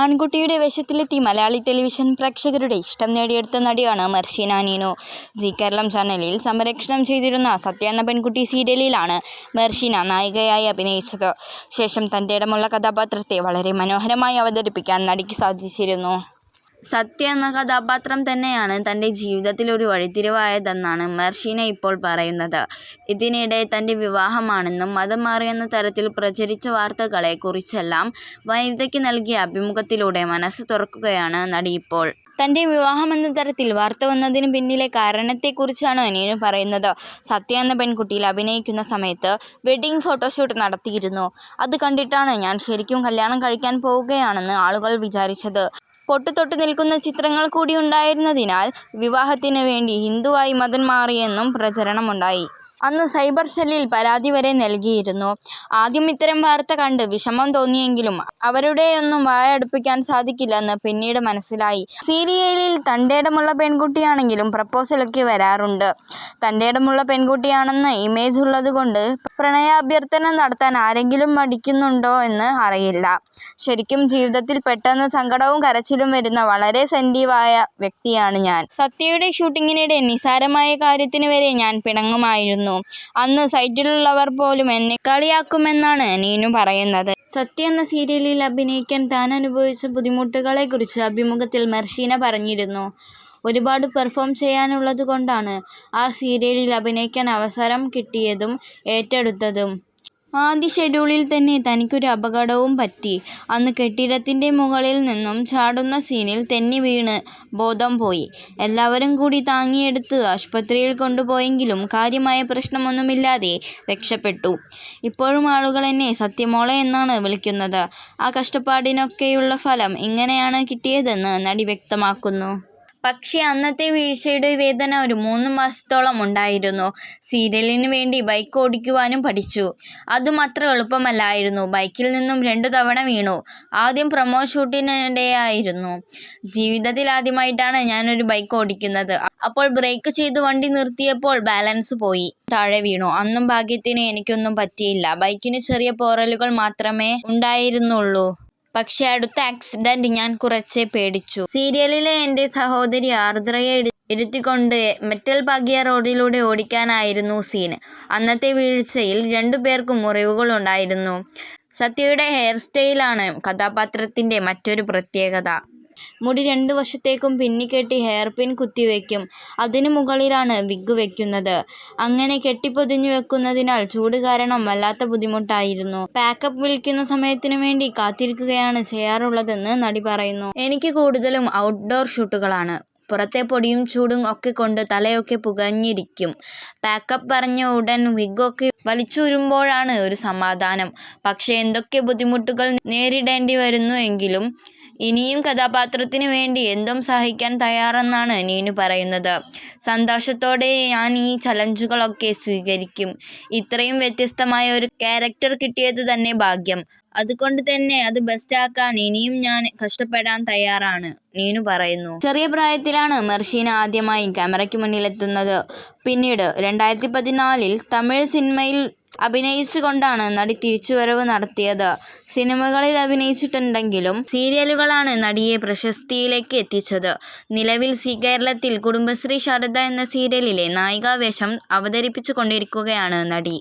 ആൺകുട്ടിയുടെ വേഷത്തിലെത്തി Malayali television പ്രേക്ഷകരുടെ ഇഷ്ടം നേടിയെടുത്ത നടിയാണ് മെർഷീന നീനു. ജി കേരളം ചാനലിൽ സംരക്ഷണം ചെയ്തിരുന്ന സത്യ എന്ന പെൺകുട്ടി സീരിയലിലാണ് മെർഷീന നായികയായി അഭിനയിച്ചത്. ശേഷം തന്റെ തന്റേടമുള്ള കഥാപാത്രത്തെ വളരെ മനോഹരമായി അവതരിപ്പിക്കാൻ നടിക്ക് സാധിച്ചിരുന്നു. സത്യ എന്ന കഥാപാത്രം തന്നെയാണ് തന്റെ ജീവിതത്തിൽ ഒരു വഴിത്തിരിവായതെന്നാണ് മെർഷീന ഇപ്പോൾ പറയുന്നത്. ഇതിനിടെ തന്റെ വിവാഹമാണെന്നും മതം മാറിയെന്ന തരത്തിൽ പ്രചരിച്ച വാർത്തകളെ കുറിച്ചെല്ലാം വനിതയ്ക്ക് നൽകിയ അഭിമുഖത്തിലൂടെ മനസ്സ് തുറക്കുകയാണ് നടി ഇപ്പോൾ. തന്റെ വിവാഹം എന്ന തരത്തിൽ വാർത്ത വന്നതിന് പിന്നിലെ കാരണത്തെക്കുറിച്ചാണ് നീനു പറയുന്നത്. സത്യ എന്ന പെൺകുട്ടിയിൽ അഭിനയിക്കുന്ന സമയത്ത് വെഡിങ് ഫോട്ടോഷൂട്ട് നടത്തിയിരുന്നു. അത് കണ്ടിട്ടാണ് ഞാൻ ശരിക്കും കല്യാണം കഴിക്കാൻ പോവുകയാണെന്ന് ആളുകൾ വിചാരിച്ചത്. പൊട്ട് തൊട്ട് നിൽക്കുന്ന ചിത്രങ്ങൾ കൂടി ഉണ്ടായിരുന്നതിനാൽ വിവാഹത്തിന് വേണ്ടി ഹിന്ദുവായി മതം മാറിയെന്നും പ്രചരണമുണ്ടായി. അന്ന് സൈബർ സെല്ലിൽ പരാതി വരെ നൽകിയിരുന്നു. ആദ്യം ഇത്തരം വാർത്ത കണ്ട് വിഷമം തോന്നിയെങ്കിലും അവരുടെയൊന്നും വായടപ്പിക്കാൻ സാധിക്കില്ലെന്ന് പിന്നീട് മനസ്സിലായി. സീരിയലിൽ തണ്ടേടമുള്ള പെൺകുട്ടിയാണെങ്കിലും പ്രപ്പോസലൊക്കെ വരാറുണ്ട്. തണ്ടേടമുള്ള പെൺകുട്ടിയാണെന്ന് ഇമേജ് ഉള്ളതുകൊണ്ട് പ്രണയാഭ്യർത്ഥന നടത്താൻ ആരെങ്കിലും മടിക്കുന്നുണ്ടോ എന്ന് അറിയില്ല. ശരിക്കും ജീവിതത്തിൽ പെട്ടെന്ന് സങ്കടവും കരച്ചിലും വരുന്ന വളരെ സെന്റീവായ വ്യക്തിയാണ് ഞാൻ. സത്യയുടെ ഷൂട്ടിങ്ങിനിടെ നിസാരമായ കാര്യത്തിന് വരെ ഞാൻ പിണങ്ങുമായിരുന്നു. അന്ന് സൈറ്റിലുള്ളവർ പോലും എന്നെ കളിയാക്കുമെന്നാണ് നീനു പറയുന്നത്. സത്യ എന്ന സീരിയലിൽ അഭിനയിക്കാൻ താൻ അനുഭവിച്ച ബുദ്ധിമുട്ടുകളെക്കുറിച്ച് അഭിമുഖത്തിൽ മെർഷീന പറഞ്ഞിരുന്നു. ഒരുപാട് പെർഫോം ചെയ്യാനുള്ളത് കൊണ്ടാണ് ആ സീരിയലിൽ അഭിനയിക്കാൻ അവസരം കിട്ടിയതും ഏറ്റെടുത്തതും. ആദ്യ ഷെഡ്യൂളിൽ തന്നെ തനിക്കൊരു അപകടവും പറ്റി. അന്ന് കെട്ടിടത്തിന്റെ മുകളിൽ നിന്നും ചാടുന്ന സീനിൽ തെന്നി വീണ് ബോധം പോയി. എല്ലാവരും കൂടി താങ്ങിയെടുത്ത് ആശുപത്രിയിൽ കൊണ്ടുപോയെങ്കിലും കാര്യമായ പ്രശ്നമൊന്നുമില്ലാതെ രക്ഷപ്പെട്ടു. ഇപ്പോഴും ആളുകൾ എന്നെ സത്യമോളെ എന്നാണ് വിളിക്കുന്നത്. ആ കഷ്ടപ്പാടിനൊക്കെയുള്ള ഫലം ഇങ്ങനെയാണ് കിട്ടിയതെന്ന് നടി വ്യക്തമാക്കുന്നു. പക്ഷേ അന്നത്തെ വീഴ്ചയുടെ വേദന ഒരു മൂന്ന് മാസത്തോളം ഉണ്ടായിരുന്നു. സീരിയലിന് വേണ്ടി ബൈക്ക് ഓടിക്കുവാനും പഠിച്ചു. അതും അത്ര എളുപ്പമല്ലായിരുന്നു. ബൈക്കിൽ നിന്നും രണ്ടു തവണ വീണു. ആദ്യം പ്രൊമോ ഷൂട്ടിനിടെയായിരുന്നു. ജീവിതത്തിൽ ആദ്യമായിട്ടാണ് ഞാനൊരു ബൈക്ക് ഓടിക്കുന്നത്. അപ്പോൾ ബ്രേക്ക് ചെയ്ത് വണ്ടി നിർത്തിയപ്പോൾ ബാലൻസ് പോയി. താഴെ വീണു. അന്നും ഭാഗ്യത്തിന് എനിക്കൊന്നും പറ്റിയില്ല. ബൈക്കിന് ചെറിയ പോറലുകൾ മാത്രമേ ഉണ്ടായിരുന്നുള്ളൂ. പക്ഷേ അടുത്ത ആക്സിഡന്റ് ഞാൻ കുറച്ച് പേടിച്ചു. സീരിയലിലെ എന്റെ സഹോദരി ആർദ്രയെ ഇരുത്തിക്കൊണ്ട് മെറ്റൽ പാകിയ റോഡിലൂടെ ഓടിക്കാനായിരുന്നു സീൻ. അന്നത്തെ വീഴ്ചയിൽ രണ്ടു പേർക്കും മുറിവുകളുണ്ടായിരുന്നു. സത്യയുടെ ഹെയർ സ്റ്റൈലാണ് കഥാപാത്രത്തിന്റെ മറ്റൊരു പ്രത്യേകത. മുടി രണ്ടു വശത്തേക്കും പിന്നിക്കെട്ടി ഹെയർപിൻ കുത്തിവെക്കും. അതിനു മുകളിലാണ് വിഗ് വെക്കുന്നത്. അങ്ങനെ കെട്ടിപ്പൊതിഞ്ഞു വെക്കുന്നതിനാൽ ചൂട് കാരണം വല്ലാത്ത ബുദ്ധിമുട്ടായിരുന്നു. പാക്കപ്പ് വിളിക്കുന്ന സമയത്തിനു വേണ്ടി കാത്തിരിക്കുകയാണ് ചെയ്യാറുള്ളതെന്ന് നടി പറയുന്നു. എനിക്ക് കൂടുതലും ഔട്ട്ഡോർ ഷൂട്ടുകളാണ്. പുറത്തെ പൊടിയും ചൂടും ഒക്കെ കൊണ്ട് തലയൊക്കെ പുകഞ്ഞിരിക്കും. പാക്കപ്പ് പറഞ്ഞ ഉടൻ വിഗ് വലിച്ചൂരുമ്പോഴാണ് ഒരു സമാധാനം. പക്ഷേ എന്തൊക്കെ ബുദ്ധിമുട്ടുകൾ നേരിടേണ്ടി വരുന്നു എങ്കിലും ഇനിയും കഥാപാത്രത്തിന് വേണ്ടി എന്തും സഹിക്കാൻ തയ്യാറെന്നാണ് നീനു പറയുന്നത്. സന്തോഷത്തോടെ ഞാൻ ഈ ചലഞ്ചുകളൊക്കെ സ്വീകരിക്കും. ഇത്രയും വ്യത്യസ്തമായ ഒരു ക്യാരക്ടർ കിട്ടിയത് തന്നെ ഭാഗ്യം. അതുകൊണ്ട് തന്നെ അത് ബെസ്റ്റാക്കാൻ ഇനിയും ഞാൻ കഷ്ടപ്പെടാൻ തയ്യാറാണ്. നീനു പറയുന്നു. ചെറിയ പ്രായത്തിലാണ് മെർഷീന ആദ്യമായി ക്യാമറയ്ക്ക് മുന്നിലെത്തുന്നത്. പിന്നീട് രണ്ടായിരത്തി പതിനാലിൽ തമിഴ് സിനിമയിൽ അഭിനയിച്ചുകൊണ്ടാണ് നടി തിരിച്ചുവരവ് നടത്തിയത്. സിനിമകളിൽ അഭിനയിച്ചിട്ടുണ്ടെങ്കിലും സീരിയലുകളാണ് നടിയെ പ്രശസ്തിയിലേക്ക് എത്തിച്ചത്. നിലവിൽ കേരളത്തിൽ കുടുംബശ്രീ ശാരദ എന്ന സീരിയലിലെ നായികാവേഷം അവതരിപ്പിച്ചു കൊണ്ടിരിക്കുകയാണ് നടി.